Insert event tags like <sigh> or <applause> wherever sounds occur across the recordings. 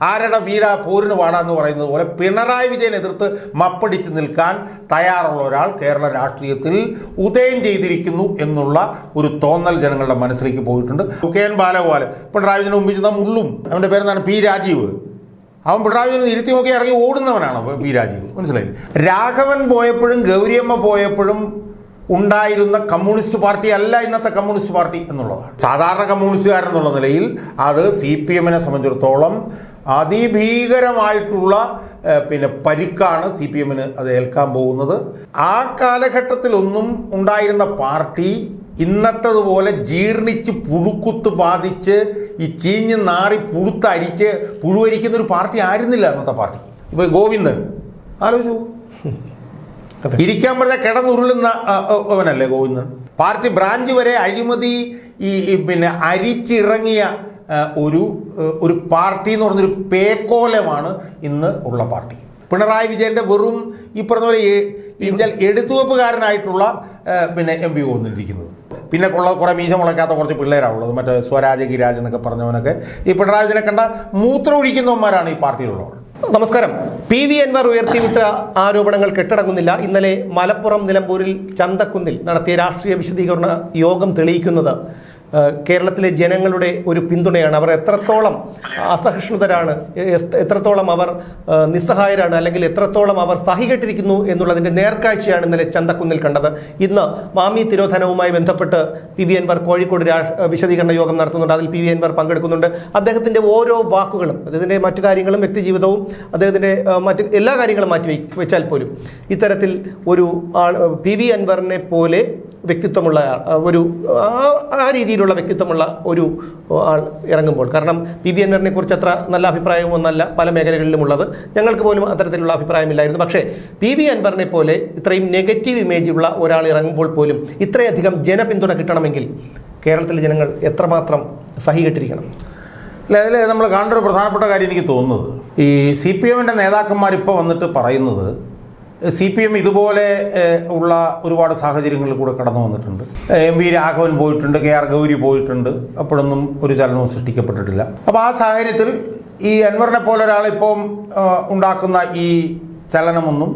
ആരുടെ വീര പോരിന് വാടാന്ന് പറയുന്നത് പോലെ പിണറായി വിജയൻ എതിർത്ത് മപ്പടിച്ച് നിൽക്കാൻ തയ്യാറുള്ള ഒരാൾ കേരള രാഷ്ട്രീയത്തിൽ ഉദയം ചെയ്തിരിക്കുന്നു എന്നുള്ള ഒരു തോന്നൽ ജനങ്ങളുടെ മനസ്സിലേക്ക് പോയിട്ടുണ്ട്. കെ എൻ ബാലഗോപാൽ പിണറായി വിജയന് മുമ്പിൽ ചെന്നാൽ മുള്ളും. അവന്റെ പേരെന്താണ്? പി രാജീവ്. അവൻ പിണറായി വിജയൻ ഇരുത്തി നോക്കി ഇറങ്ങി ഓടുന്നവനാണ് പി രാജീവ്. മനസ്സിലായി രാഘവൻ പോയപ്പോഴും ഗൗരിയമ്മ പോയപ്പോഴും ഉണ്ടായിരുന്ന കമ്മ്യൂണിസ്റ്റ് പാർട്ടി അല്ല ഇന്നത്തെ കമ്മ്യൂണിസ്റ്റ് പാർട്ടി എന്നുള്ളതാണ്. സാധാരണ കമ്മ്യൂണിസ്റ്റുകാരെന്നുള്ള നിലയിൽ അത് സി പി എമ്മിനെ സംബന്ധിച്ചിടത്തോളം അതിഭീകരമായിട്ടുള്ള പിന്നെ പരിക്കാണ് സി പി എമ്മിന് അത് ഏൽക്കാൻ പോകുന്നത്. ആ കാലഘട്ടത്തിലൊന്നും ഉണ്ടായിരുന്ന പാർട്ടി ഇന്നത്തതുപോലെ ജീർണിച്ച് പുഴുക്കുത്ത് ബാധിച്ച് ഈ ചീഞ്ഞ് നാറി പുഴുത്തരിച്ച് പുഴുവരിക്കുന്ന ഒരു പാർട്ടി ആയിരുന്നില്ല അന്നത്തെ പാർട്ടി. ഇപ്പോൾ ഗോവിന്ദൻ ആലോചിച്ചു. ഇരിക്കാൻ പറഞ്ഞ കിടന്നുരുളുന്ന അവനല്ലേ ഗോവിന്ദൻ? പാർട്ടി ബ്രാഞ്ച് വരെ അഴിമതി ഈ പിന്നെ അരിച്ചിറങ്ങിയ ഒരു ഒരു പാർട്ടി എന്ന് പറഞ്ഞൊരു പേക്കോലമാണ് ഇന്ന് ഉള്ള പാർട്ടി. പിണറായി വിജയന്റെ വെറും ഈ പറഞ്ഞ പോലെ ഇഞ്ചാൽ എടുത്തുവെപ്പുകാരനായിട്ടുള്ള പിന്നെ എം പി വന്നിരിക്കുന്നത് പിന്നെ ഉള്ള കുറേ മീശ മുളക്കാത്ത കുറച്ച് പിള്ളേരാണുള്ളത്. മറ്റേ സ്വരാജ് ഗിരാജ് എന്നൊക്കെ പറഞ്ഞവനൊക്കെ. ഈ പിണറായി വിജയനെ കണ്ട മൂത്രം ഒഴിക്കുന്നവന്മാരാണ് ഈ പാർട്ടിയിലുള്ളവർ. നമസ്കാരം. പി വി അൻവർ ഉയർത്തിവിട്ട ആരോപണങ്ങൾ കെട്ടടങ്ങുന്നില്ല. ഇന്നലെ മലപ്പുറം നിലമ്പൂരിൽ ചന്തക്കുന്നിൽ നടത്തിയ രാഷ്ട്രീയ വിശദീകരണ യോഗം തെളിയിക്കുന്നത് കേരളത്തിലെ ജനങ്ങളുടെ ഒരു പിന്തുണയാണ്. അവർ എത്രത്തോളം അസഹിഷ്ണുതരാണ് എത്രത്തോളം അവർ നിസ്സഹായരാണ് അല്ലെങ്കിൽ എത്രത്തോളം അവർ സഹികെട്ടിരിക്കുന്നു എന്നുള്ളതിന്റെ നേർക്കാഴ്ചയാണ് ഇന്നലെ ചന്തക്കുന്നിൽ കണ്ടത്. ഇന്ന് മാമി തിരോധനവുമായി ബന്ധപ്പെട്ട് പി വി അൻവർ കോഴിക്കോട് വിശദീകരണ യോഗം നടത്തുന്നുണ്ട്. അതിൽ പി വി എൻവർ പങ്കെടുക്കുന്നുണ്ട്. അദ്ദേഹത്തിന്റെ ഓരോ വാക്കുകളും അദ്ദേഹത്തിന്റെ മറ്റു കാര്യങ്ങളും വ്യക്തിജീവിതവും അദ്ദേഹത്തിന്റെ ആ, മറ്റ് എല്ലാ കാര്യങ്ങളും മാറ്റി വെച്ചാൽ പോലും ഇത്തരത്തിൽ ഒരു ആൾ പി വി അൻവറിനെ പോലെ വ്യക്തിത്വമുള്ള ഒരു ആ- രീതിയിലുള്ള വ്യക്തിത്വമുള്ള ഒരു ആൾ ഇറങ്ങുമ്പോൾ കാരണം പി വി അൻവറിനെ കുറിച്ച് അത്ര നല്ല അഭിപ്രായവും ഒന്നല്ല പല മേഖലകളിലും ഉള്ളത്. ഞങ്ങൾക്ക് പോലും അത്തരത്തിലുള്ള അഭിപ്രായമില്ലായിരുന്നു. പക്ഷേ പി വി അൻവറിനെ പോലെ ഇത്രയും നെഗറ്റീവ് ഇമേജ് ഉള്ള ഒരാൾ ഇറങ്ങുമ്പോൾ പോലും ഇത്രയധികം ജനപിന്തുണ കിട്ടണമെങ്കിൽ കേരളത്തിലെ ജനങ്ങൾ എത്രമാത്രം സഹികെട്ടിരിക്കണം അല്ല അതിൽ നമ്മൾ കാണേണ്ട ഒരു പ്രധാനപ്പെട്ട കാര്യം എനിക്ക് തോന്നുന്നത് ഈ സി പി എമ്മിന്റെ നേതാക്കന്മാരിപ്പോൾ വന്നിട്ട് പറയുന്നത് സി പി എം ഇതുപോലെ ഉള്ള ഒരുപാട് സാഹചര്യങ്ങളിൽ കൂടെ കടന്നു വന്നിട്ടുണ്ട്. എം വി രാഘവൻ പോയിട്ടുണ്ട് കെ ആർ ഗൗരി പോയിട്ടുണ്ട്. അപ്പോഴൊന്നും ഒരു ചലനവും സൃഷ്ടിക്കപ്പെട്ടിട്ടില്ല. അപ്പോൾ ആ സാഹചര്യത്തിൽ ഈ അൻവറിനെ പോലെ ഒരാളിപ്പം ഉണ്ടാക്കുന്ന ഈ ചലനമൊന്നും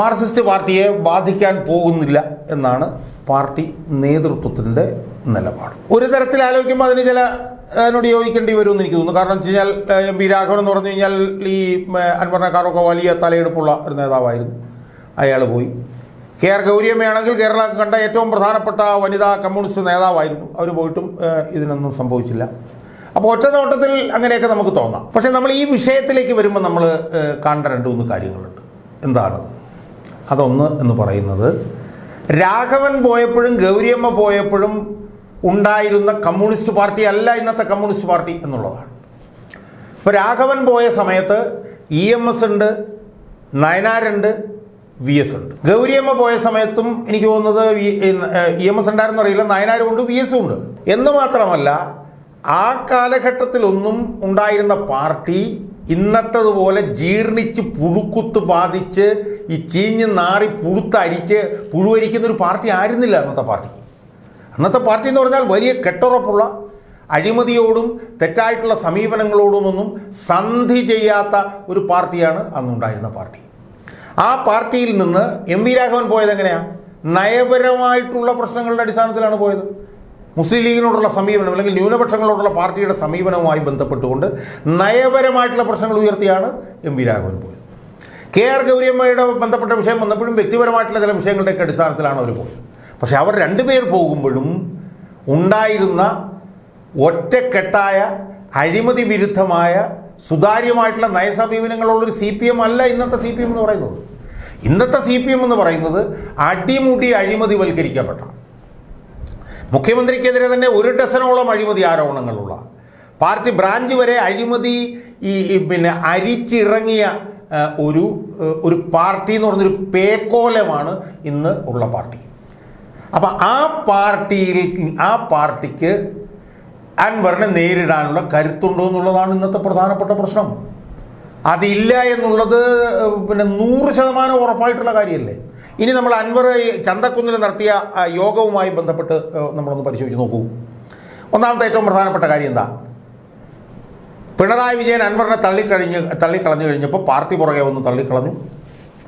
മാർക്സിസ്റ്റ് പാർട്ടിയെ ബാധിക്കാൻ പോകുന്നില്ല എന്നാണ് പാർട്ടി നേതൃത്വത്തിന്റെ നിലപാട്. ഒരു തരത്തിൽ ആലോചിക്കുമ്പോൾ അതിന് ചില അതിനോട് യോജിക്കേണ്ടി വരുമെന്ന് എനിക്ക് തോന്നുന്നു. കാരണം വെച്ച് കഴിഞ്ഞാൽ എം പി രാഘവൻ എന്ന് പറഞ്ഞു കഴിഞ്ഞാൽ ഈ ഏഹ്, വലിയ തലയെടുപ്പുള്ള ഒരു നേതാവായിരുന്നു. അയാൾ പോയി. കെ ആർ ഗൗരിയമ്മയാണെങ്കിൽ കേരള കണ്ട ഏറ്റവും പ്രധാനപ്പെട്ട വനിതാ കമ്മ്യൂണിസ്റ്റ് നേതാവായിരുന്നു. അവർ പോയിട്ടും ഇതിനൊന്നും സംഭവിച്ചില്ല. അപ്പോൾ ഒറ്റ നോട്ടത്തിൽ അങ്ങനെയൊക്കെ നമുക്ക് തോന്നാം. പക്ഷേ നമ്മൾ ഈ വിഷയത്തിലേക്ക് വരുമ്പോൾ നമ്മൾ കാണേണ്ട രണ്ട് മൂന്ന് കാര്യങ്ങളുണ്ട്. എന്താണത്? അതൊന്ന് എന്ന് പറയുന്നത് രാഘവൻ പോയപ്പോഴും ഗൗരിയമ്മ പോയപ്പോഴും ഉണ്ടായിരുന്ന കമ്മ്യൂണിസ്റ്റ് പാർട്ടി അല്ല ഇന്നത്തെ കമ്മ്യൂണിസ്റ്റ് പാർട്ടി എന്നുള്ളതാണ്. ഇപ്പോൾ രാഘവൻ പോയ സമയത്ത് ഇ എം എസ് ഉണ്ട് നയനാരുണ്ട് വി എസ് ഉണ്ട്. ഗൗരിയമ്മ പോയ സമയത്തും എനിക്ക് തോന്നുന്നത് ഇ എം എസ് ഉണ്ടായിരുന്നു അറിയില്ല നയനാരും ഉണ്ട് വി എസും ഉണ്ട്. എന്ന് മാത്രമല്ല ആ കാലഘട്ടത്തിലൊന്നും ഉണ്ടായിരുന്ന പാർട്ടി ഇന്നത്തതുപോലെ ജീർണിച്ച് പുഴുക്കുത്ത് ബാധിച്ച് ഈ ചീഞ്ഞ് നാറി പുഴുത്തരിച്ച് പുഴുവരിക്കുന്ന ഒരു പാർട്ടി ആയിരുന്നില്ല അന്നത്തെ പാർട്ടി. അന്നത്തെ പാർട്ടി എന്ന് പറഞ്ഞാൽ വലിയ കെട്ടുറപ്പുള്ള അഴിമതിയോടും തെറ്റായിട്ടുള്ള സമീപനങ്ങളോടുമൊന്നും സന്ധി ചെയ്യാത്ത ഒരു പാർട്ടിയാണ് അന്നുണ്ടായിരുന്ന പാർട്ടി. ആ പാർട്ടിയിൽ നിന്ന് എം വി രാഘവൻ പോയത് എങ്ങനെയാണ് നയപരമായിട്ടുള്ള പ്രശ്നങ്ങളുടെ അടിസ്ഥാനത്തിലാണ് പോയത്. മുസ്ലിം ലീഗിനോടുള്ള സമീപനം അല്ലെങ്കിൽ ന്യൂനപക്ഷങ്ങളോടുള്ള പാർട്ടിയുടെ സമീപനവുമായി ബന്ധപ്പെട്ടുകൊണ്ട് നയപരമായിട്ടുള്ള പ്രശ്നങ്ങൾ ഉയർത്തിയാണ് എം വി രാഘവൻ പോയത്. കെ ആർ ഗൗരിയമ്മയുടെ ബന്ധപ്പെട്ട വിഷയം വന്നപ്പോഴും വ്യക്തിപരമായിട്ടുള്ള ചില വിഷയങ്ങളുടെയൊക്കെ അടിസ്ഥാനത്തിലാണ് അവർ പോയത്. പക്ഷെ അവർ രണ്ടുപേർ പോകുമ്പോഴും ഉണ്ടായിരുന്ന ഒറ്റക്കെട്ടായ അഴിമതി വിരുദ്ധമായ സുതാര്യമായിട്ടുള്ള നയസമീപനങ്ങളുള്ളൊരു സി പി എം അല്ല ഇന്നത്തെ സി പി എം എന്ന് പറയുന്നത്. ഇന്നത്തെ സി പി എം എന്ന് പറയുന്നത് അടിമുടി അഴിമതിവൽക്കരിക്കപ്പെട്ട മുഖ്യമന്ത്രിക്കെതിരെ തന്നെ ഒരു ഡസനോളം അഴിമതി ആരോപണങ്ങളുള്ള പാർട്ടി ബ്രാഞ്ച് വരെ അഴിമതി ഈ പിന്നെ അരിച്ചിറങ്ങിയ ഒരു ഒരു പാർട്ടി എന്ന് പറഞ്ഞൊരു പേക്കോലമാണ് ഇന്ന് ഉള്ള പാർട്ടി. അപ്പം ആ പാർട്ടിയിൽ ആ പാർട്ടിക്ക് അൻവറിനെ നേരിടാനുള്ള കരുത്തുണ്ടോ എന്നുള്ളതാണ് ഇന്നത്തെ പ്രധാനപ്പെട്ട പ്രശ്നം. അതില്ല എന്നുള്ളത് പിന്നെ നൂറ് ശതമാനം ഉറപ്പായിട്ടുള്ള കാര്യമല്ലേ? ഇനി നമ്മൾ അൻവർ ചന്തക്കുന്നിൽ നടത്തിയ യോഗവുമായി ബന്ധപ്പെട്ട് നമ്മളൊന്ന് പരിശോധിച്ച് നോക്കൂ. ഒന്നാമത്തെ ഏറ്റവും പ്രധാനപ്പെട്ട കാര്യം എന്താ? പിണറായി വിജയൻ അൻവറിനെ തള്ളിക്കഴിഞ്ഞ് തള്ളിക്കളഞ്ഞു കഴിഞ്ഞപ്പോൾ പാർട്ടി പുറകെ വന്ന് തള്ളിക്കളഞ്ഞു.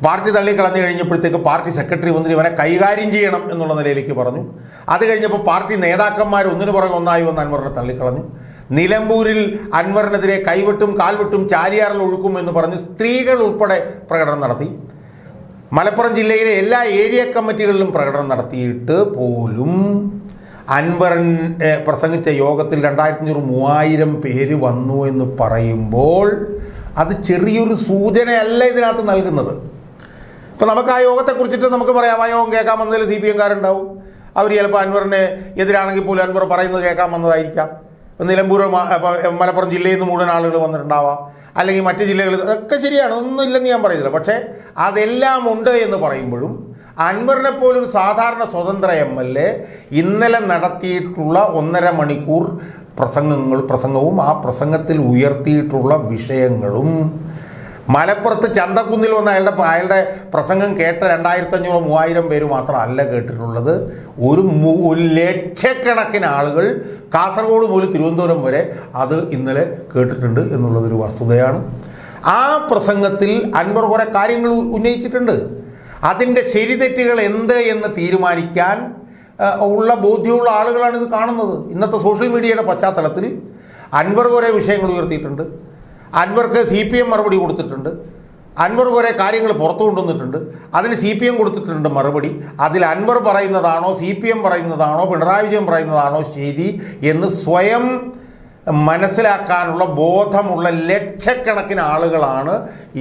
പാർട്ടി തള്ളിക്കളഞ്ഞു കഴിഞ്ഞപ്പോഴത്തേക്ക് പാർട്ടി സെക്രട്ടറി വന്നിട്ട് ഇവനെ കൈകാര്യം ചെയ്യണം എന്നുള്ള നിലയിലേക്ക് പറഞ്ഞു. അത് കഴിഞ്ഞപ്പോൾ പാർട്ടി നേതാക്കന്മാർ ഒന്നിനു പുറകെ ഒന്നായി വന്ന് അൻവറിനെ തള്ളിക്കളഞ്ഞു നിലമ്പൂരിൽ അൻവറിനെതിരെ കൈവെട്ടും കാൽവെട്ടും ചാരിയാറിൽ ഒഴുക്കും എന്ന് പറഞ്ഞ് സ്ത്രീകൾ ഉൾപ്പെടെ പ്രകടനം നടത്തി. മലപ്പുറം ജില്ലയിലെ എല്ലാ ഏരിയ കമ്മിറ്റികളിലും പ്രകടനം നടത്തിയിട്ട് പോലും അൻവറൻ പ്രസംഗിച്ച യോഗത്തിൽ രണ്ടായിരത്തി അഞ്ഞൂറ് മൂവായിരം പേര് വന്നു എന്ന് പറയുമ്പോൾ അത് ചെറിയൊരു സൂചനയല്ല ഇതിനകത്ത് നൽകുന്നത്. ഇപ്പം നമുക്ക് ആ യോഗത്തെക്കുറിച്ചിട്ട് നമുക്ക് പറയാം ആ യോഗം കേൾക്കാൻ വന്നതിൽ സി പി എംകാരുണ്ടാവും അവർ ചിലപ്പോൾ അൻവറിന് എതിരാണെങ്കിൽ പോലും അൻവർ പറയുന്നത് കേൾക്കാൻ വന്നതായിരിക്കാം നിലമ്പൂർ മലപ്പുറം ജില്ലയിൽ നിന്ന് മുഴുവൻ ആളുകൾ വന്നിട്ടുണ്ടാവാം. അല്ലെങ്കിൽ മറ്റ് ജില്ലകളിൽ അതൊക്കെ ശരിയാണ് ഒന്നും ഇല്ലെന്ന് ഞാൻ പറയുന്നില്ല. പക്ഷേ അതെല്ലാം ഉണ്ട് എന്ന് പറയുമ്പോഴും അൻവറിനെ പോലൊരു സാധാരണ സ്വതന്ത്ര എം എൽ എ ഇന്നലെ നടത്തിയിട്ടുള്ള ഒന്നര മണിക്കൂർ പ്രസംഗങ്ങൾ പ്രസംഗവും ആ പ്രസംഗത്തിൽ ഉയർത്തിയിട്ടുള്ള വിഷയങ്ങളും മലപ്പുറത്ത് ചന്തക്കുന്നിൽ വന്ന അയാളുടെ അയാളുടെ പ്രസംഗം കേട്ട രണ്ടായിരത്തി അഞ്ഞൂറ് മൂവായിരം പേര് മാത്രമല്ല കേട്ടിട്ടുള്ളത്. ഒരു ലക്ഷക്കണക്കിന് ആളുകൾ കാസർഗോഡ് മുതൽ തിരുവനന്തപുരം വരെ അത് ഇന്നലെ കേട്ടിട്ടുണ്ട് എന്നുള്ളതൊരു വസ്തുതയാണ്. ആ പ്രസംഗത്തിൽ അൻവർ കുറേ കാര്യങ്ങൾ ഉന്നയിച്ചിട്ടുണ്ട്. അതിന്റെ ശരിതെറ്റുകൾ എന്ത് എന്ന് തീരുമാനിക്കാൻ ഉള്ള ബോധ്യമുള്ള ആളുകളാണ് ഇത് കാണുന്നത്. ഇന്നത്തെ സോഷ്യൽ മീഡിയയുടെ പശ്ചാത്തലത്തിൽ അൻവർ കുറേ വിഷയങ്ങൾ ഉയർത്തിയിട്ടുണ്ട്. അൻവർക്ക് സി പി എം മറുപടി കൊടുത്തിട്ടുണ്ട്. അൻവർ കുറേ കാര്യങ്ങൾ പുറത്തു കൊണ്ടുവന്നിട്ടുണ്ട്. അതിന് സി പി എം കൊടുത്തിട്ടുണ്ട് മറുപടി. അതിൽ അൻവർ പറയുന്നതാണോ സി പി എം പറയുന്നതാണോ പിണറായി വിജയൻ പറയുന്നതാണോ ശരി എന്ന് സ്വയം മനസ്സിലാക്കാനുള്ള ബോധമുള്ള ലക്ഷക്കണക്കിന് ആളുകളാണ്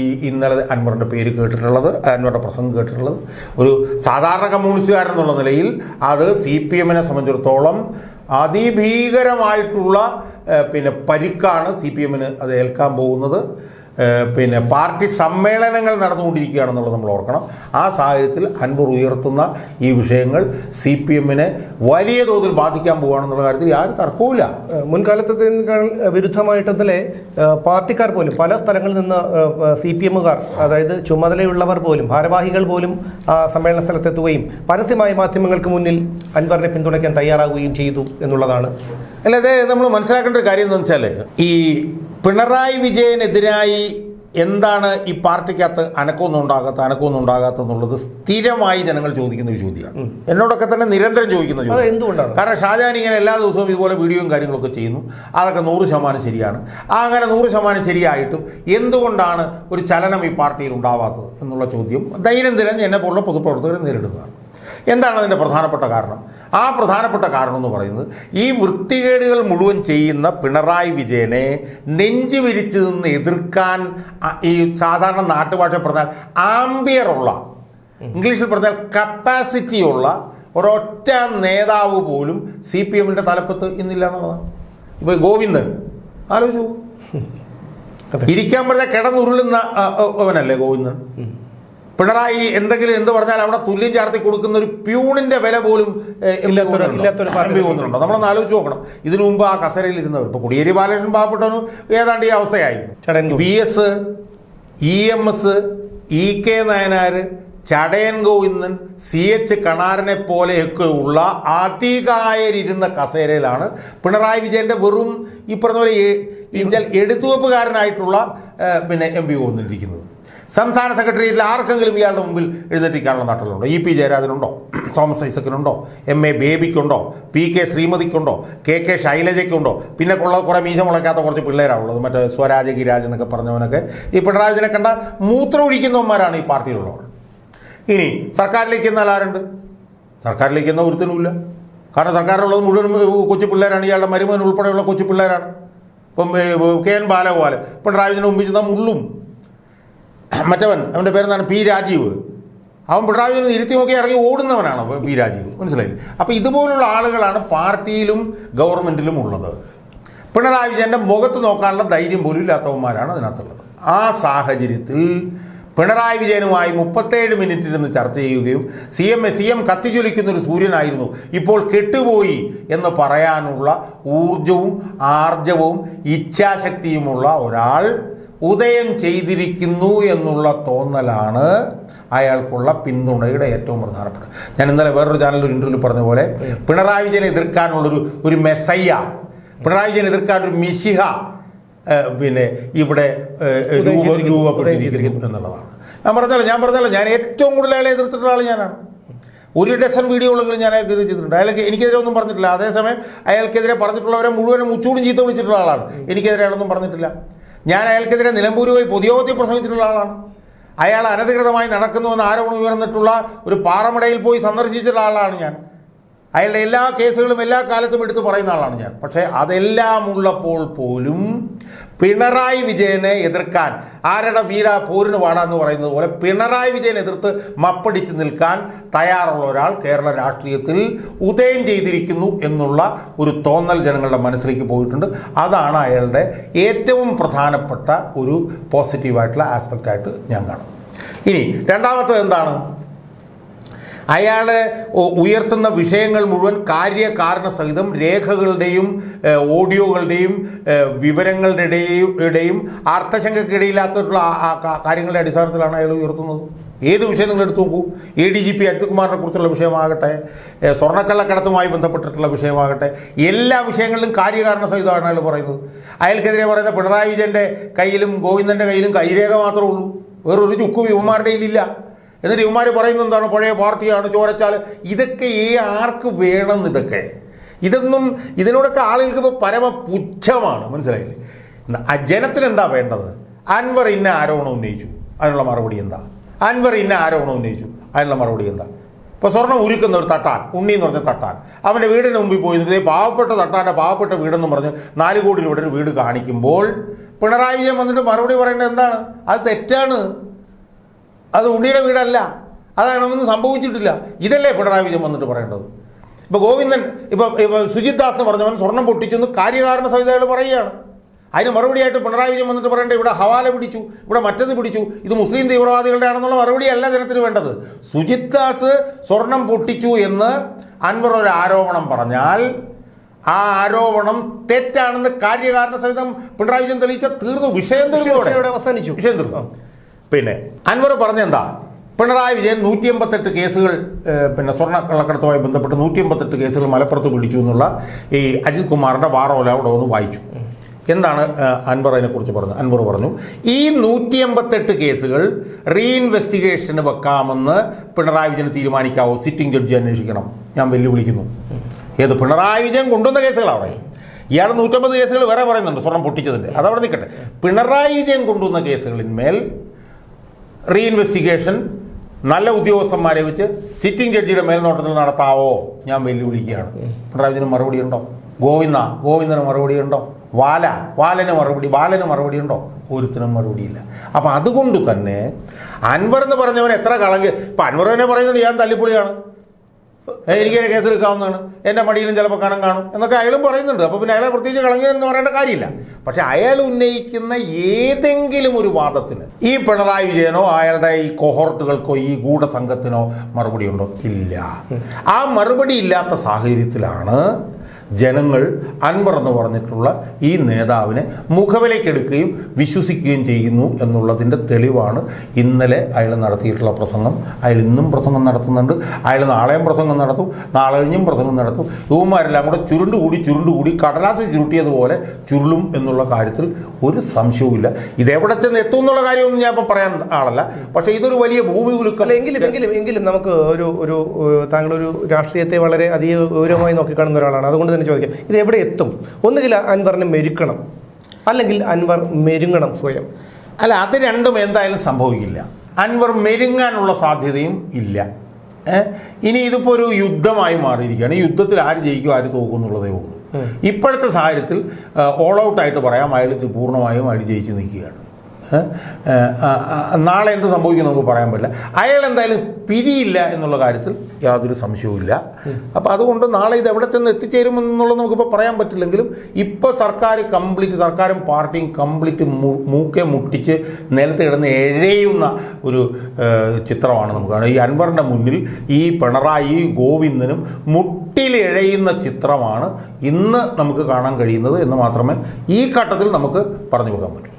ഈ ഇന്നലെ അൻവറിന്റെ പേര് കേട്ടിട്ടുള്ളത് അൻവറിന്റെ പ്രസംഗം കേട്ടിട്ടുള്ളത്. ഒരു സാധാരണ കമ്മ്യൂണിസ്റ്റുകാരെന്നുള്ള നിലയിൽ അത് സി പി എമ്മിനെ സംബന്ധിച്ചിടത്തോളം അതിഭീകരമായിട്ടുള്ള പിന്നെ പരിക്കാണ് സി പി എമ്മിന് അത് ഏൽക്കാൻ പോകുന്നത്. പിന്നെ പാർട്ടി സമ്മേളനങ്ങൾ നടന്നുകൊണ്ടിരിക്കുകയാണെന്നുള്ളത് നമ്മൾ ഓർക്കണം. ആ സാഹചര്യത്തിൽ അൻവർ ഉയർത്തുന്ന ഈ വിഷയങ്ങൾ സി പി എമ്മിനെ വലിയ തോതിൽ ബാധിക്കാൻ പോവുകയാണെന്നുള്ള കാര്യത്തിൽ യാതൊരു തർക്കവുമില്ല. മുൻകാലത്തേക്കാൾ വിരുദ്ധമായിട്ട് തന്നെ പാർട്ടിക്കാർ പോലും പല സ്ഥലങ്ങളിൽ നിന്ന് സി പി എമ്മുകാർ അതായത് ചുമതലയുള്ളവർ പോലും ഭാരവാഹികൾ പോലും ആ സമ്മേളന സ്ഥലത്തെത്തുകയും പരസ്യമായ മാധ്യമങ്ങൾക്ക് മുന്നിൽ അൻവറിനെ പിന്തുണയ്ക്കാൻ തയ്യാറാവുകയും ചെയ്തു എന്നുള്ളതാണ് അല്ല അതെ നമ്മൾ മനസ്സിലാക്കേണ്ട ഒരു കാര്യം എന്ന് വെച്ചാൽ ഈ പിണറായി വിജയനെതിരായി എന്താണ് ഈ പാർട്ടിക്കകത്ത് അനക്കമൊന്നും ഉണ്ടാകാത്ത അനക്കമൊന്നും ഉണ്ടാകാത്ത എന്നുള്ളത് സ്ഥിരമായി ജനങ്ങൾ ചോദിക്കുന്ന ഒരു ചോദ്യമാണ്. എന്നോടൊക്കെ തന്നെ നിരന്തരം ചോദിക്കുന്ന ചോദ്യം എന്തുകൊണ്ടാണ്? കാരണം ഷാജാൻ ഇങ്ങനെ എല്ലാ ദിവസവും ഇതുപോലെ വീഡിയോയും കാര്യങ്ങളൊക്കെ ചെയ്യുന്നു. അതൊക്കെ നൂറ് ശതമാനം ശരിയാണ്. ആ അങ്ങനെ നൂറ് ശതമാനം ശരിയായിട്ടും എന്തുകൊണ്ടാണ് ഒരു ചലനം ഈ പാർട്ടിയിൽ ഉണ്ടാവാത്തത് എന്നുള്ള ചോദ്യം ദൈനംദിനം എന്നെ പോലുള്ള പൊതുപ്രവർത്തകർ നേരിടുന്നതാണ്. എന്താണ് അതിന്റെ പ്രധാനപ്പെട്ട കാരണം? ആ പ്രധാനപ്പെട്ട കാരണം എന്ന് പറയുന്നത് ഈ വൃത്തികേടുകൾ മുഴുവൻ ചെയ്യുന്ന പിണറായി വിജയനെ നെഞ്ചു വിരിച്ചു നിന്ന് എതിർക്കാൻ ഈ സാധാരണ നാട്ടുഭാഷ പറഞ്ഞാൽ ആംബിയറുള്ള ഇംഗ്ലീഷിൽ പറഞ്ഞാൽ കപ്പാസിറ്റി ഉള്ള ഒരൊറ്റ നേതാവ് പോലും സി പി എമ്മിന്റെ തലപ്പത്ത് ഇന്നില്ല എന്നുള്ളതാണ്. ഇപ്പോൾ ഗോവിന്ദൻ ആലോചിച്ചു <laughs> ഇരിക്കാൻ പറഞ്ഞാൽ കിടന്നുരുളുന്ന അവനല്ലേ ഗോവിന്ദൻ? പിണറായി എന്തെങ്കിലും എന്ത് പറഞ്ഞാൽ അവിടെ തുല്യം ചാർത്തി കൊടുക്കുന്ന ഒരു പ്യൂണിന്റെ വില പോലും തോന്നുന്നുണ്ടോ നമ്മളൊന്ന് ആലോചിച്ച് നോക്കണം. ഇതിനു മുമ്പ് ആ കസരയിൽ ഇരുന്നവർ ഇപ്പൊ കുടിയേരി ബാലകൃഷ്ണൻ പാവപ്പെട്ടവനും ഏതാണ്ട് ഈ അവസ്ഥയായിരുന്നു. V S E M S E K Nayanar Chadayan Govindan C H കണാരനെ പോലെയൊക്കെ ഉള്ള അധികായരിരുന്ന കസേരയിലാണ് പിണറായി വിജയന്റെ വെറും ഈ പറഞ്ഞ പോലെ എടുത്തുവെപ്പുകാരനായിട്ടുള്ള പിന്നെ എം പി ഗോവിന്ദനിരിക്കുന്നത് സംസ്ഥാന സെക്രട്ടേറിയറ്റിൽ ആർക്കെങ്കിലും ഇയാളുടെ മുമ്പിൽ എഴുന്നേറ്റിക്കാനുള്ള നട്ടലുണ്ടോ? ഇ പി ജയരാജനുണ്ടോ? തോമസ് ഐസക്കിനുണ്ടോ? എം എ ബേബിക്കുണ്ടോ? പി കെ ശ്രീമതിക്കുണ്ടോ? കെ കെ ശൈലജയ്ക്കുണ്ടോ? പിന്നെ ഉള്ള കുറേ മീശം മുളയ്ക്കാത്ത കുറച്ച് പിള്ളേരാണുള്ളത്. മറ്റേ സ്വരാജ് ഗിരാജ് എന്നൊക്കെ പറഞ്ഞവനൊക്കെ. ഈ പിണറായി കണ്ട മൂത്രം ഒഴിക്കുന്നവന്മാരാണ് ഈ പാർട്ടിയിലുള്ളവർ. ഇനി സർക്കാരിലേക്ക് എന്നാൽ ആരുണ്ട്? സർക്കാരിലേക്ക് എന്നാൽ ഒരുത്തനുമില്ല. കാരണം സർക്കാരിലുള്ളത് മുഴുവൻ കൊച്ചു പിള്ളേരാണ്. ഇയാളുടെ മരുമകൻ ഉൾപ്പെടെയുള്ള കൊച്ചു പിള്ളേരാണ്. ഇപ്പം കെ എൻ ബാലഗോപാൽ പിണറായി വിജയനെ മുമ്പിൽ മുള്ളും. മറ്റവൻ അവന്റെ പേരെന്താണ്? പി രാജീവ്. അവൻ പിണറായി വിജയൻ ഇരുത്തി നോക്കി ഇറങ്ങി ഓടുന്നവനാണ് പി രാജീവ്. മനസ്സിലായി അപ്പോൾ ഇതുപോലുള്ള ആളുകളാണ് പാർട്ടിയിലും ഗവൺമെന്റിലും ഉള്ളത്. പിണറായി വിജയന്റെ മുഖത്ത് നോക്കാനുള്ള ധൈര്യം പോലും ഇല്ലാത്തവന്മാരാണ് അതിനകത്തുള്ളത്. ആ സാഹചര്യത്തിൽ പിണറായി വിജയനുമായി മുപ്പത്തേഴ് മിനിറ്റ് ഇരുന്ന് ചർച്ച ചെയ്യുകയും സി എം സി എം കത്തിജ്വലിക്കുന്ന ഒരു സൂര്യനായിരുന്നു. ഇപ്പോൾ കെട്ടുപോയി എന്ന് പറയാനുള്ള ഊർജവും ആർജവും ഇച്ഛാശക്തിയുമുള്ള ഒരാൾ ഉദയം ചെയ്തിരിക്കുന്നു എന്നുള്ള തോന്നലാണ് അയാൾക്കുള്ള പിന്തുണയുടെ ഏറ്റവും പ്രധാനപ്പെട്ട ഞാൻ ഇന്നലെ വേറൊരു ചാനലിൽ ഒരു ഇന്റർവ്യൂവിൽ പറഞ്ഞ പോലെ പിണറായി വിജയനെ എതിർക്കാനുള്ളൊരു ഒരു മെസ്സയ്യ പിണറായി വിജയനെ എതിർക്കാൻ ഒരു മിശിഹ പിന്നെ ഇവിടെ രൂപ രൂപപ്പെട്ടിരിക്കുന്നു എന്നുള്ളതാണ്. ഞാൻ പറഞ്ഞല്ലോ ഞാൻ പറഞ്ഞല്ലോ ഞാൻ ഏറ്റവും കൂടുതൽ അയാളെ എതിർത്തിട്ടുള്ള ആൾ ഞാനാണ്. ഒരു ഡസൻ വീഡിയോകളെങ്കിലും ഞാൻ അയാൾക്കെതിരെ ചെയ്തിട്ടുണ്ട്. അയാൾക്ക് എനിക്കെതിരെ ഒന്നും പറഞ്ഞിട്ടില്ല. അതേസമയം അയാൾക്കെതിരെ പറഞ്ഞിട്ടുള്ളവരെ മുഴുവനും ഉച്ചൂടും ചീത്ത വിളിച്ചിട്ടുള്ള ആളാണ്. എനിക്കെതിരെ അയാളൊന്നും പറഞ്ഞിട്ടില്ല. ഞാൻ അയാൾക്കെതിരെ നിലമ്പൂർ പോയി പൊതുയോഗത്തിൽ പ്രസംഗിച്ചിട്ടുള്ള ആളാണ്. അയാൾ അനധികൃതമായി നടക്കുന്നുവെന്ന് ആരോപണം ഉയർന്നിട്ടുള്ള ഒരു പാറമടയിൽ പോയി സന്ദർശിച്ചിട്ടുള്ള ആളാണ് ഞാൻ. അയാളുടെ എല്ലാ കേസുകളും എല്ലാ കാലത്തും എടുത്തു പറയുന്ന ആളാണ് ഞാൻ. പക്ഷേ അതെല്ലാം ഉള്ളപ്പോൾ പോലും പിണറായി വിജയനെ എതിർക്കാൻ ആരുടെ വീര പോരിന് പാടാന്ന് പറയുന്നത് പോലെ പിണറായി വിജയനെ എതിർത്ത് മപ്പടിച്ച് നിൽക്കാൻ തയ്യാറുള്ള ഒരാൾ കേരള രാഷ്ട്രീയത്തിൽ ഉദയം ചെയ്തിരിക്കുന്നു എന്നുള്ള ഒരു തോന്നൽ ജനങ്ങളുടെ മനസ്സിലേക്ക് പോയിട്ടുണ്ട്. അതാണ് അയാളുടെ ഏറ്റവും പ്രധാനപ്പെട്ട ഒരു പോസിറ്റീവായിട്ടുള്ള ആസ്പെക്റ്റായിട്ട് ഞാൻ കാണുന്നത്. ഇനി രണ്ടാമത്തത് എന്താണ്? അയാൾ ഉയർത്തുന്ന വിഷയങ്ങൾ മുഴുവൻ കാര്യകാരണ സഹിതം രേഖകളുടെയും ഓഡിയോകളുടെയും വിവരങ്ങളുടെ വിവരങ്ങളുടെയും കാ- കാര്യങ്ങളുടെ അടിസ്ഥാനത്തിലാണ് അയാൾ ഉയർത്തുന്നത്. ഏത് വിഷയം നിങ്ങൾ എടുത്തു നോക്കൂ? A D G P Ajith കുമാറിനെ കുറിച്ചുള്ള വിഷയമാകട്ടെ സ്വർണക്കള്ളക്കടത്തുമായി ബന്ധപ്പെട്ടിട്ടുള്ള വിഷയമാകട്ടെ എല്ലാ വിഷയങ്ങളിലും കാര്യകാരണ സഹിതമാണ് അയാൾ പറയുന്നത്. അയാൾക്കെതിരെ പറയുന്ന പിണറായി വിജയന്റെ കയ്യിലും ഗോവിന്ദന്റെ കയ്യിലും കൈരേഖ മാത്രമേ ഉള്ളൂ. വേറൊരു ചുക്കും യുവമാരുടെ കയ്യിലില്ല. എന്നിട്ട് ഇവന്മാർ പറയുന്നത് എന്താണ്? പഴയ പാർട്ടിയാണ് ചോരച്ചാൽ ഇതൊക്കെ ഏ ആർക്ക് വേണം ഇതൊക്കെ? ഇതൊന്നും ഇതിനോടൊക്കെ ആളുകൾക്ക് പരമ പുച്ഛമാണ് മനസ്സിലായില്ലേ? ജനത്തിന് എന്താ വേണ്ടത്? അൻവർ ഇന്ന ആരോപണം ഉന്നയിച്ചു. അതിനുള്ള മറുപടി എന്താ? അൻവർ ഇന്ന ആരോപണം ഉന്നയിച്ചു. അതിനുള്ള മറുപടി എന്താ? ഇപ്പോൾ സ്വർണം ഉരുക്കുന്ന ഒരു തട്ടാൻ ഉണ്ണി എന്ന് പറഞ്ഞ തട്ടാൻ. അവന്റെ വീടിന് മുമ്പിൽ പോയി നിന്നിട്ട് പാവപ്പെട്ട തട്ടാന്റെ പാവപ്പെട്ട വീടെന്ന് പറഞ്ഞ് നാല് കോടി രൂപയുടെ ഒരു വീട് കാണിക്കുമ്പോൾ പിണറായി വിജയൻ വന്നിട്ട് മറുപടി പറയേണ്ടത് എന്താണ്? അത് തെറ്റാണ്. അത് ഉണ്ണിയുടെ വീടല്ല. അതാണ് ഒന്നും സംഭവിച്ചിട്ടില്ല. ഇതല്ലേ പിണറായി വിജയൻ വന്നിട്ട് പറയേണ്ടത്. ഇപ്പോൾ ഗോവിന്ദൻ ഇപ്പോൾ ഇപ്പോൾ സുജിത് ദാസ് എന്ന് പറഞ്ഞവൻ സ്വർണം പൊട്ടിച്ചെന്ന് കാര്യകാരണ സവിതകൾ പറയുകയാണ്. അതിന് മറുപടിയായിട്ട് പിണറായി വിജയൻ വന്നിട്ട് പറയേണ്ടത് ഇവിടെ ഹവാല പിടിച്ചു ഇവിടെ മറ്റത് പിടിച്ചു ഇത് മുസ്ലിം തീവ്രവാദികളുടെ ആണെന്നുള്ള മറുപടി അല്ല ജനത്തിന് വേണ്ടത്. സുജിത് ദാസ് സ്വർണം പൊട്ടിച്ചു എന്ന് അൻവർ ഒരു ആരോപണം പറഞ്ഞാൽ ആ ആരോപണം തെറ്റാണെന്ന് കാര്യകാരണ സഹിതം പിണറായി വിജയൻ തെളിയിച്ച തീർന്നു. വിഷയം തീർന്നു അവസാനിച്ചു. വിഷയം തീർന്നു. പിന്നെ അൻവർ പറഞ്ഞെന്താ? പിണറായി വിജയൻ നൂറ്റി എൺപത്തെട്ട് കേസുകൾ പിന്നെ സ്വർണ കള്ളക്കടത്തുമായി ബന്ധപ്പെട്ട് നൂറ്റി എൺപത്തെട്ട് കേസുകൾ മലപ്പുറത്ത് പിടിച്ചു എന്നുള്ള ഈ അജിത് കുമാറിന്റെ വാറോല അവിടെ ഒന്ന് വായിച്ചു. എന്താണ് അൻവർ അതിനെക്കുറിച്ച് പറഞ്ഞത്? അൻവർ പറഞ്ഞു ഈ നൂറ്റി എൺപത്തെട്ട് കേസുകൾ റീഇൻവെസ്റ്റിഗേഷന് വെക്കാമെന്ന് പിണറായി വിജയന് തീരുമാനിക്കാവോ? സിറ്റിംഗ് ജഡ്ജി അന്വേഷിക്കണം. ഞാൻ വെല്ലുവിളിക്കുന്നു. ഏത് പിണറായി വിജയൻ കൊണ്ടുവന്ന കേസുകളാണ് ഇയാൾ നൂറ്റമ്പത് കേസുകൾ വേറെ പറയുന്നുണ്ട് സ്വർണം പൊട്ടിച്ചതിന്റെ അതവിടെ നിൽക്കട്ടെ പിണറായി വിജയൻ കൊണ്ടുവന്ന കേസുകളിന്മേൽ റീഇൻവെസ്റ്റിഗേഷൻ നല്ല ഉദ്യോഗസ്ഥന്മാരെ വെച്ച് സിറ്റിംഗ് ജഡ്ജിയുടെ മേൽനോട്ടത്തിൽ നടത്താവോ? ഞാൻ വെല്ലുവിളിക്കുകയാണ്. പിണറായി വിജയന് മറുപടി ഉണ്ടോ? ഗോവിന്ദ ഗോവിന്ദന് മറുപടി ഉണ്ടോ? വാല വാലന് മറുപടി ബാലന് മറുപടി ഉണ്ടോ? ഒരുത്തിനും മറുപടിയില്ല അപ്പം അതുകൊണ്ട് തന്നെ അൻവർ എന്ന് പറഞ്ഞവൻ എത്ര കളങ്ക് ഇപ്പം അൻവർ തന്നെ പറയുന്നുണ്ട് ഞാൻ തല്ലിപ്പൊളിയാണ്. ഏ, കേസെടുക്കാവുന്നതാണ് എന്റെ മടിയിലും ചിലപ്പോൾ കനം കാണും എന്നൊക്കെ അയാളും പറയുന്നുണ്ട്. അപ്പോൾ പിന്നെ അയാളെ പ്രത്യേകിച്ച് കളഞ്ഞതെന്ന് പറയേണ്ട കാര്യമില്ല. പക്ഷേ അയാൾ ഉന്നയിക്കുന്ന ഏതെങ്കിലും ഒരു വാദത്തിന് ഈ പിണറായി വിജയനോ അയാളുടെ ഈ കൊഹോർട്ടുകൾക്കോ ഈ ഗൂഢസംഘത്തിനോ മറുപടി ഉണ്ടോ? ഇല്ല. ആ മറുപടി ഇല്ലാത്ത സാഹചര്യത്തിലാണ് ജനങ്ങൾ അൻവർ എന്ന് പറഞ്ഞിട്ടുള്ള ഈ നേതാവിനെ മുഖവിലേക്കെടുക്കുകയും വിശ്വസിക്കുകയും ചെയ്യുന്നു എന്നുള്ളതിന്റെ തെളിവാണ് ഇന്നലെ അയാൾ നടത്തിയിട്ടുള്ള പ്രസംഗം. അയാൾ ഇന്നും പ്രസംഗം നടത്തുന്നുണ്ട്. അയാൾ നാളെയും പ്രസംഗം നടത്തും. നാളെ കഴിഞ്ഞും പ്രസംഗം നടത്തും. യുവമാരെല്ലാം കൂടെ ചുരുണ്ടുകൂടി ചുരുണ്ടുകൂടി കടലാസ് ചുരുട്ടിയതുപോലെ ചുരുളും എന്നുള്ള കാര്യത്തിൽ ഒരു സംശയവുമില്ല. ഇതെവിടെ ചെന്ന് എത്തും എന്നുള്ള കാര്യമൊന്നും ഞാൻ ഇപ്പം പറയാൻ ആളല്ല. പക്ഷേ ഇതൊരു വലിയ ഭൂമി കുലുക്കം എങ്കിലും എങ്കിലും എങ്കിലും നമുക്ക് ഒരു ഒരു താങ്കളൊരു രാഷ്ട്രീയത്തെ വളരെ അധികം ഗൗരവമായി നോക്കിക്കാണുന്ന ഒരാളാണ്. അതുകൊണ്ട് തന്നെ ചോദിക്കാം. ഇത് എവിടെ എത്തും? ഒന്നുകിൽ അൻവറിനെ മെരുക്കണം. അല്ലെങ്കിൽ അൻവർ മെരുങ്ങണം സ്വയം. അല്ല അത് രണ്ടും എന്തായാലും സംഭവിക്കില്ല. അൻവർ മെരുങ്ങാനുള്ള സാധ്യതയും ഇല്ല. ഇനി ഇതിപ്പോൾ ഒരു യുദ്ധമായി മാറിയിരിക്കുകയാണ്. ഈ യുദ്ധത്തിൽ ആര് ജയിക്കും ആര് തോക്കും എന്നുള്ളതേ ഉള്ളൂ. ഇപ്പോഴത്തെ സാഹചര്യത്തിൽ ഓൾ ഔട്ടായിട്ട് പറയാം അയാൾ പൂർണമായും അയാൾ ജയിച്ച് നിൽക്കുകയാണ്. നാളെ എന്ത് സംഭവിക്കും നമുക്ക് പറയാൻ പറ്റില്ല. അയാൾ എന്തായാലും പിരിയില്ല എന്നുള്ള കാര്യത്തിൽ യാതൊരു സംശയവുമില്ല. അപ്പോൾ അതുകൊണ്ട് നാളെ ഇത് എവിടെ ചെന്ന് എത്തിച്ചേരുമെന്നുള്ളത് നമുക്കിപ്പോൾ പറയാൻ പറ്റില്ലെങ്കിലും ഇപ്പോൾ സർക്കാർ കംപ്ലീറ്റ് സർക്കാരും പാർട്ടിയും കംപ്ലീറ്റ് മൂക്കെ മുട്ടിച്ച് നിലത്ത് കിടന്ന് എഴയുന്ന ഒരു ചിത്രമാണ് നമുക്ക് ഈ അൻവറിന്റെ മുന്നിൽ ഈ പിണറായി ഗോവിന്ദനും മുട്ടിലിഴയുന്ന ചിത്രമാണ് ഇന്ന് നമുക്ക് കാണാൻ കഴിയുന്നത് എന്ന് മാത്രമേ ഈ ഘട്ടത്തിൽ നമുക്ക് പറഞ്ഞു പോകാൻ പറ്റൂ.